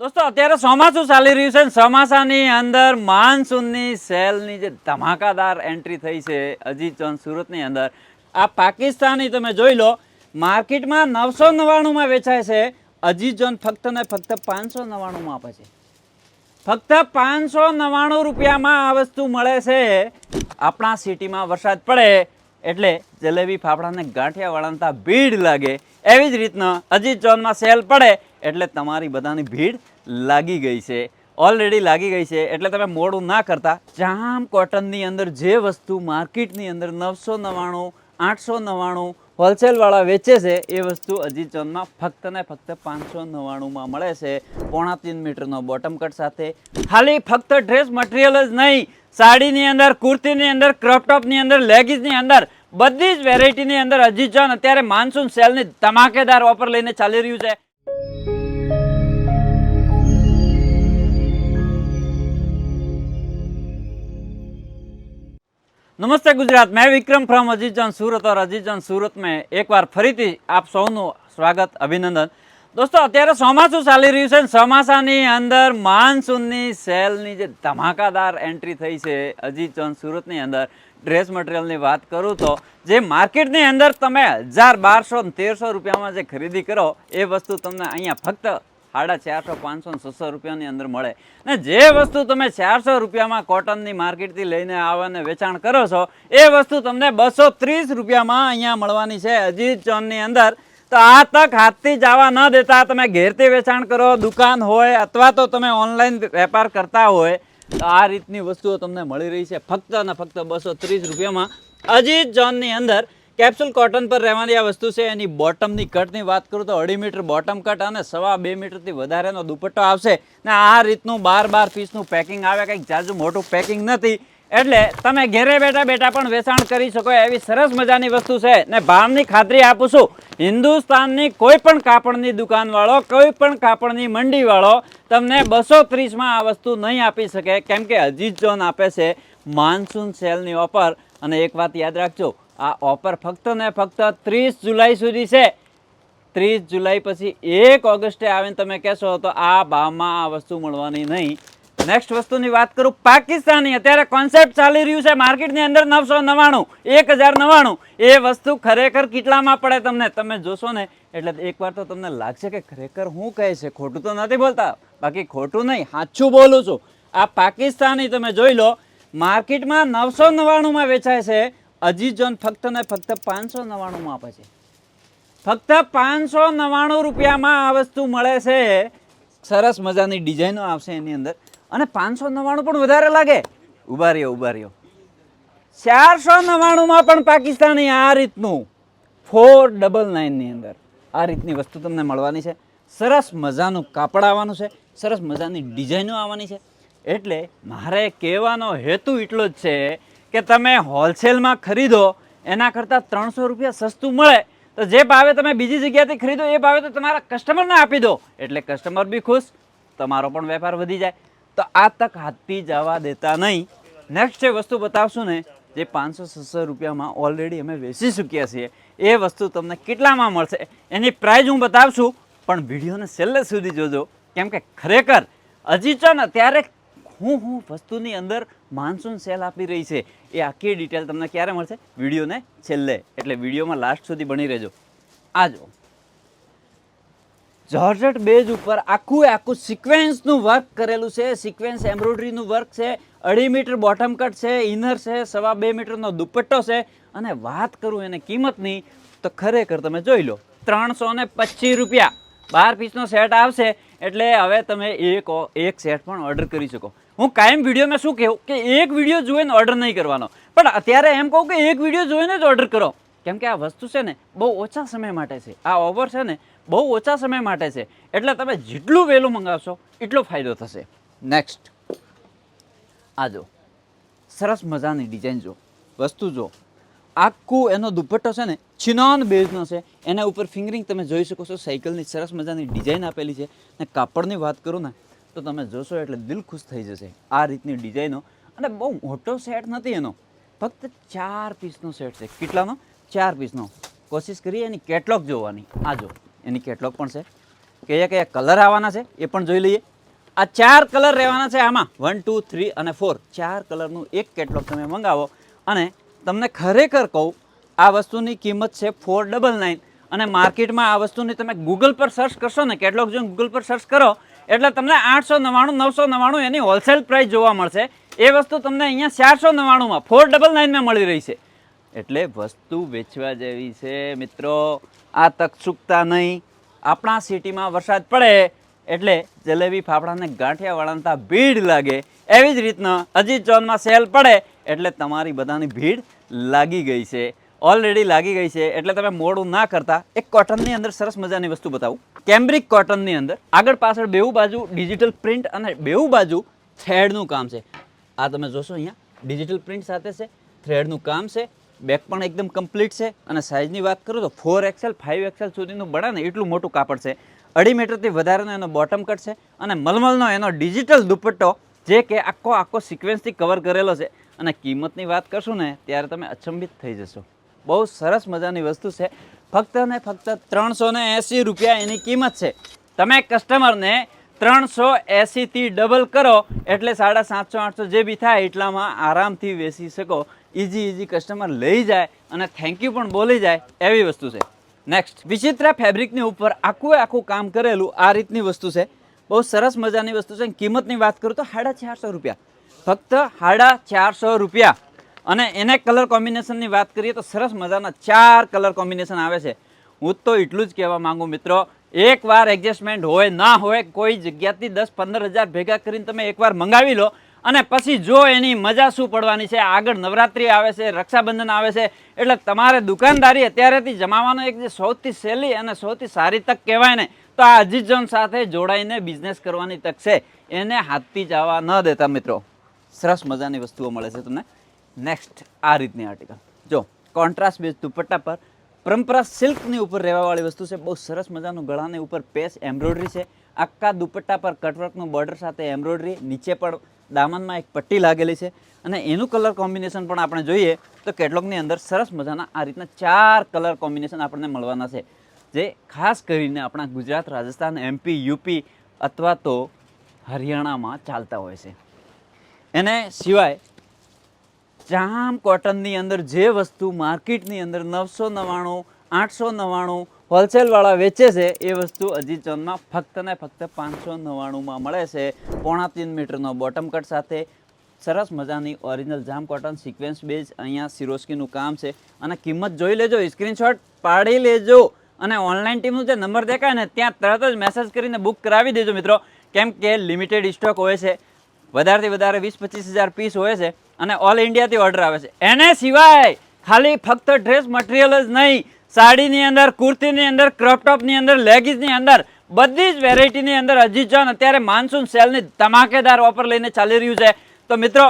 દોસ્તો, અત્યારે ચોમાસું ચાલી રહ્યું છે ચોમાસાની અંદર માનસૂનની સેલની જે ધમાકાદાર એન્ટ્રી થઈ છે અજીત ચોન સુરતની અંદર. આ પાકિસ્તાની તમે જોઈ લો, માર્કેટમાં નવસો નવ્વાણુંમાં વેચાય છે. અજીત જોન ફક્ત ને ફક્ત પાંચસો નવ્વાણુંમાં આપે છે. ફક્ત પાંચસો નવ્વાણું રૂપિયામાં આ વસ્તુ મળે છે. આપણા સિટીમાં વરસાદ પડે એટલે જલેબી ફાફડાને ગાંઠિયા ત્યાં ભીડ લાગે. એવી જ રીતના અજીત ચોનમાં સેલ પડે એટલે તમારી બધાની ભીડ લાગી ગઈ છે. ઓલરેડી લાગી ગઈ છે. એટલે તમે મોડું ના કરતા. જામ કોટનની અંદર જે વસ્તુ માર્કેટની અંદર નવસો નવ્વાણું, આઠસો નવ્વાણું હોલસેલવાળા વેચે છે, એ વસ્તુ અજીત ચોનમાં ફક્ત ને ફક્ત પાંચસો નવ્વાણુંમાં મળે છે. પોણા ત્રણ મીટરનો બોટમ કટ સાથે. ખાલી ફક્ત ડ્રેસ મટીરિયલ જ નહીં, સાડીની અંદર, કુર્તીની અંદર ક્રોપટોપની અંદર લેગીઝની અંદર, બધી જ વેરાયટીની અંદર અજીત ચોન અત્યારે માનસૂન સેલની ધમાકેદાર ઓફર લઈને ચાલી રહ્યું છે. નમસ્તે ગુજરાત. મેં વિક્રમ ફ્રોમ અજીતજન સુરત ઓર અજીતજન સુરત મેં એકવાર ફરીથી આપ સૌનું સ્વાગત, અભિનંદન. દોસ્તો, અત્યારે ચોમાસું ચાલી રહ્યું છે ચોમાસાની અંદર માનસૂનની સેલની જે ધમાકાદાર એન્ટ્રી થઈ છે અજીત અજીતજન સુરતની અંદર ડ્રેસ મટીરિયલની વાત કરું તો, જે માર્કેટની અંદર તમે હજાર બારસો તેરસો રૂપિયામાં જે ખરીદી કરો, એ વસ્તુ તમને અહીંયા ફક્ત સાડા ચારસો, પાંચસો છસો રૂપિયાની અંદર મળે. ને જે વસ્તુ તમે ચારસો રૂપિયામાં કોટનની માર્કેટથી લઈને આવો અને વેચાણ કરો છો, એ વસ્તુ તમને બસો ત્રીસ રૂપિયામાં અહીંયા મળવાની છે અજીત ચોનની અંદર. તો આ તક હાથથી જવા ન દેતા તમે ઘેરથી વેચાણ કરો, દુકાન હોય અથવા તો તમે ઓનલાઈન વેપાર કરતા હોય, તો આ રીતની વસ્તુઓ તમને મળી રહી છે ફક્ત અને ફક્ત બસો ત્રીસ રૂપિયામાં. અજીત જોનની અંદર કેપ્સ્યુલ કોટન પર રહેવાની આ વસ્તુ છે. એની બોટમની કટની વાત કરું તો અઢી મીટર બોટમ કટ અને સવા બે મીટરથી વધારેનો દુપટ્ટો આવશે. ને આ રીતનું બાર બાર પીસનું પેકિંગ આવે, કંઈક જાજુ મોટું પેકિંગ નથી. એટલે તમે ઘેરે બેઠા બેઠા પણ વેચાણ કરી શકો એવી સરસ મજાની વસ્તુ છે. ને ભાવની ખાતરી આપું છું, હિન્દુસ્તાનની કોઈ પણ કાપડની દુકાનવાળો, કોઈ પણ કાપડની મંડીવાળો તમને બસો ત્રીસમાં આ વસ્તુ નહીં આપી શકે. કેમ કે અજીત જોન આપે છે, માનસૂન સેલની ઓફર અને એક વાત યાદ રાખજો આ ઓફર ફક્ત ને ફક્ત ત્રીસ જુલાઈ સુધી છે. ત્રીસ જુલાઈ પછી એક ઓગસ્ટે આવીને તમે કહેશો તો આ ભાવમાં આ વસ્તુ મળવાની નહીં. નેક્સ્ટ વસ્તુની વાત કરું પાકિસ્તાની અત્યારે કોન્સેપ્ટ ચાલી રહ્યું છે. માર્કેટની અંદર નવસો નવ્વાણું, એક હજાર નવ્વાણું. એ વસ્તુ ખરેખર કેટલામાં પડે તમને? તમે જોશો ને, એટલે એકવાર તો તમને લાગશે કે ખરેખર હું કહે છે? ખોટું તો નથી બોલતા. બાકી ખોટું નહીં, સાચું બોલું છું. આ પાકિસ્તાની તમે જોઈ લો, માર્કેટમાં નવસો નવ્વાણુંમાં વેચાય છે. અજીત જોન ફક્ત ને ફક્ત પાંચસો નવ્વાણુંમાં આપે છે. ફક્ત પાંચસો નવ્વાણું રૂપિયામાં આ વસ્તુ મળે છે. સરસ મજાની ડિઝાઇનો આવશે એની અંદર. અને પાંચસો નવ્વાણું પણ વધારે લાગે. ઊભા રહ્યો ઊભા રહ્યો. ચારસો નવ્વાણુંમાં પણ પાકિસ્તાની આ રીતનું ફોર ડબલ નાઇનની અંદર આ રીતની વસ્તુ તમને મળવાની છે. સરસ મજાનું કાપડ આવવાનું છે. સરસ મજાની ડિઝાઇનો આવવાની છે. એટલે મારે કહેવાનો હેતુ એટલો જ છે કે તમે હોલસેલમાં ખરીદો, એના કરતાં ત્રણસો રૂપિયા સસ્તું મળે, તો જે ભાવે તમે બીજી જગ્યાએથી ખરીદો, એ ભાવે તો તમારા કસ્ટમરને આપી દો. એટલે કસ્ટમર બી ખુશ, તમારો પણ વેપાર વધી જાય. તો આ તક હાથથી જવા દેતા નહીં. નેક્સ્ટ જે વસ્તુ બતાવશું ને, જે પાંચસો, છસો રૂપિયામાં ઓલરેડી અમે વેચી ચૂક્યા છીએ, એ વસ્તુ તમને કેટલામાં મળશે? એની પ્રાઇઝ હું બતાવશું, પણ વિડીયોને છેલ્લે સુધી જોજો. કેમ કે ખરેખર, હજી છે ને ત્યારે હું હું વસ્તુની અંદર માનસૂન સેલ આપી રહી છે. એ આખી ડિટેલ તમને ક્યારે મળશે? વિડીયોને છેલ્લે. એટલે વિડીયોમાં લાસ્ટ સુધી બની રહેજો. આ જો જોર્જટ બેઝ ઉપર આખું આખું સિક્વેન્સનું વર્ક કરેલું છે. સિક્વેન્સ એમ્બ્રોઇડરીનું વર્ક છે. અઢી મીટર બોટમ કટ છે ઇનર છે, સવા બે મીટરનો દુપટ્ટો છે. અને વાત કરું એને કિંમતની, તો ખરેખર તમે જોઈ લો, ત્રણસો ને પચીસ રૂપિયા. બાર પીસનો સેટ આવશે. એટલે હવે તમે એક એક સેટ પણ ઓર્ડર કરી શકો. હું કાયમ વિડીયોમાં શું કહું કે એક વીડિયો જોઈને ઓર્ડર નહીં કરવાનો. પણ અત્યારે એમ કહું કે એક વીડિયો જોઈને જ ઓર્ડર કરો. કેમ કે આ વસ્તુ છે ને, બહુ ઓછા સમય માટે છે. આ ઓફર છે ને, બહુ ઓછા સમય માટે છે. એટલે તમે જેટલું વહેલું મંગાવશો, એટલો ફાયદો થશે. નેક્સ્ટ આ જો. સરસ મજાની ડિઝાઇન જો. વસ્તુ જો. આખું એનો દુપટ્ટો છે ને છિનોન બેઝનો છે. એના ઉપર ફિંગરિંગ તમે જોઈ શકો છો. સાયકલની સરસ મજાની ડિઝાઇન આપેલી છે. ને કાપડની વાત કરું ને તો તમે જોશો એટલે દિલ ખુશ થઈ જશે આ રીતની ડિઝાઇનો. અને બહુ મોટો સેટ નથી એનો. ફક્ત ચાર પીસનો સેટ છે. કેટલાનો? ચાર પીસનો. કોશિશ કરીએ એની કેટલોગ જોવાની. આ જો, એની કેટલોગ પણ છે. કયા કયા કલર આવવાના છે એ પણ જોઈ લઈએ. આ ચાર કલર રહેવાના છે આમાં. વન, ટુ, થ્રી અને ફોર. ચાર કલરનું એક કેટલોગ તમે મંગાવો. અને તમને ખરેખર કહું, આ વસ્તુની કિંમત છે ફોર ડબલ નાઇન. અને માર્કેટમાં આ વસ્તુની તમે ગૂગલ પર સર્ચ કરશો ને કેટલોગ જો ગૂગલ પર સર્ચ કરો એટલે તમને આઠસો નવ્વાણું, નવસો નવ્વાણું એની હોલસેલ પ્રાઇસ જોવા મળશે. એ વસ્તુ તમને અહીંયા ચારસો નવ્વાણુંમાં ફોર ડબલ નાઇનમાં મળી રહી છે. એટલે વસ્તુ વેચવા જેવી છે, મિત્રો. આ તક ચૂકતા નહીં. આપણા સિટીમાં વરસાદ પડે, એટલે જલેબી ફાફડાને ત્યાં ભીડ લાગે. એવી જ રીતના અજીત ઝોનમાં સેલ પડે, એટલે તમારી બધાની ભીડ લાગી ગઈ છે. ઓલરેડી લાગી ગઈ છે, એટલે તમે મોડું ના કરતા. એક કોટનની અંદર સરસ મજાની વસ્તુ બતાવું. કેમ્બ્રિક કોટનની અંદર આગળ પાછળ બેઉ બાજુ ડિજિટલ પ્રિન્ટ અને બેઉ બાજુ થ્રેડનું કામ છે. આ તમે જોશો અહીંયા, ડિજિટલ પ્રિન્ટ સાથે છે, થ્રેડનું કામ છે, બેક પણ એકદમ કમ્પ્લીટ છે અને સાઇઝની વાત કરું તો ફોર એક્સેલ, ફાઇવ એક્સેલ સુધીનું બને ને એટલું મોટું કાપડ છે. અઢી મીટરથી વધારેનો એનો બોટમ કટ છે અને મલમલનો એનો ડિજિટલ દુપટ્ટો જે કે આખો આખો સિક્વન્સથી કવર કરેલો છે. અને કિંમતની વાત કરશું ને, ત્યારે તમે અચંબિત થઈ જશો. બહુ સરસ મજાની વસ્તુ છે. ફક્ત ને ફક્ત ત્રણસો ને એંસી રૂપિયા એની કિંમત છે. તમે કસ્ટમરને ત્રણસો એંસીથી ડબલ કરો એટલે સાડા સાતસો, આઠસો જે બી થાય એટલામાં આરામથી વેચી શકો. ઇઝી ઇઝી કસ્ટમર લઈ જાય અને થેન્ક યુ પણ બોલી જાય એવી વસ્તુ છે. નેક્સ્ટ વિચિત્રા ફેબ્રિકની ઉપર આખું આખું કામ કરેલું આ રીતની વસ્તુ છે. બહુ સરસ મજાની વસ્તુ છે કિંમતની વાત કરું તો સાડા ચારસો રૂપિયા. ફક્ત સાડા ચારસો રૂપિયા. અને એને કલર કોમ્બિનેશનની વાત કરીએ તો સરસ મજાના ચાર કલર કોમ્બિનેશન આવે છે. હું તો એટલું જ કહેવા માંગુ મિત્રો, એકવાર એડજસ્ટમેન્ટ હોય ના હોય, કોઈ જગ્યાથી દસ પંદર હજાર ભેગા કરીને તમે એકવાર મંગાવી લો અને પછી જો એની મજા શું પડવાની છે, આગળ નવરાત્રિ આવે છે, રક્ષાબંધન આવે છે, એટલે તમારે દુકાનદારી અત્યારેથી જમાવાનો એક જે સૌથી સહેલી અને સૌથી સારી તક કહેવાય ને, તો આ અજીત જોન સાથે જોડાઈને બિઝનેસ કરવાની તક છે. એને હાથથી જવા ન દેતા મિત્રો. સરસ મજાની વસ્તુઓ મળે છે તમને. નેક્સ્ટ આ રીતની આર્ટિકલ જો કોન્ટ્રાસ્ટ બેઝ દુપટ્ટા પર પરંપરા સિલ્કની ઉપર રહેવાવાળી વસ્તુ છે. બહુ સરસ મજાનું ગળાની ઉપર પેસ એમ્બ્રોઇડરી છે. આખા દુપટ્ટા પર કટવર્કનું બોર્ડર સાથે એમ્બ્રોઇડરી નીચે પણ દામનમાં એક પટ્ટી લાગેલી છે. અને એનું કલર કોમ્બિનેશન પણ આપણે જોઈએ તો કેટલોગની અંદર સરસ મજાના આ રીતના ચાર કલર કોમ્બિનેશન આપણને મળવાના છે. જે ખાસ કરીને આપણા ગુજરાત, રાજસ્થાન એમપી યુપી અથવા તો હરિયાણામાં ચાલતા હોય છે. એને સિવાય જામ કોટનની અંદર જે વસ્તુ માર્કેટની અંદર નવસો નવ્વાણું, આઠસો નવ્વાણું હોલસેલવાળા વેચે છે, એ વસ્તુ અજી ચોનમાં ફક્ત ને ફક્ત પાંચસો નવ્વાણુંમાં મળે છે. પોણા ત્રણ મીટરનો બોટમ કટ સાથે સરસ મજાની original jam cotton sequence base અહીંયા સિરોસ્કીનું કામ છે. અને કિંમત જોઈ લેજો સ્ક્રીનશોટ પાડી લેજો. અને ઓનલાઈન ટીમનું જે નંબર દેખાય ને, ત્યાં તરત જ મેસેજ કરીને બુક કરાવી દેજો મિત્રો. કેમ કે લિમિટેડ સ્ટોક હોય છે. વધારેથી વધારે વીસ, પચીસ હજાર પીસ હોય છે અને ઓલ ઇન્ડિયાથી ઓર્ડર આવે છે. એને સિવાય ખાલી ફક્ત ડ્રેસ મટીરિયલ જ નહીં, સાડીની અંદર, કુર્તીની અંદર ક્રોપટોપની અંદર લેગીઝની અંદર, બધી જ વેરાયટીની અંદર હજી જાન અત્યારે માનસૂન સેલની ધમાકેદાર ઓફર લઈને ચાલી રહ્યું છે. તો મિત્રો,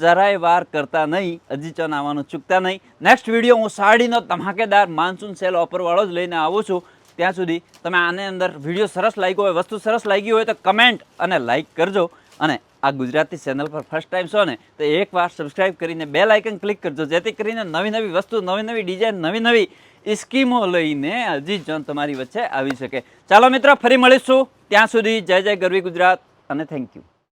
જરાય વાર કરતા નહીં હજી ચોન આવવાનું ચૂકતા નહીં. નેક્સ્ટ વીડિયો હું સાડીનો ધમાકેદાર માનસૂન સેલ ઓફરવાળો જ લઈને આવું છું. ત્યાં સુધી તમે આને અંદર વીડિયો સરસ લાગ્યો હોય, વસ્તુ સરસ લાગી હોય તો કમેન્ટ અને લાઈક કરજો. અને આ ગુજરાતી ચેનલ પર ફર્સ્ટ ટાઈમ છો ને, તો એકવાર સબસ્ક્રાઈબ કરીને બે લાઇકન ક્લિક કરજો, જેથી કરીને નવી નવી વસ્તુ, નવી નવી ડિઝાઇન નવી નવી સ્કીમો લઈને હજી જન તમારી વચ્ચે આવી શકે. ચાલો મિત્રો, ફરી મળીશું. ત્યાં સુધી જય જય ગરવી ગુજરાત અને થેન્ક યુ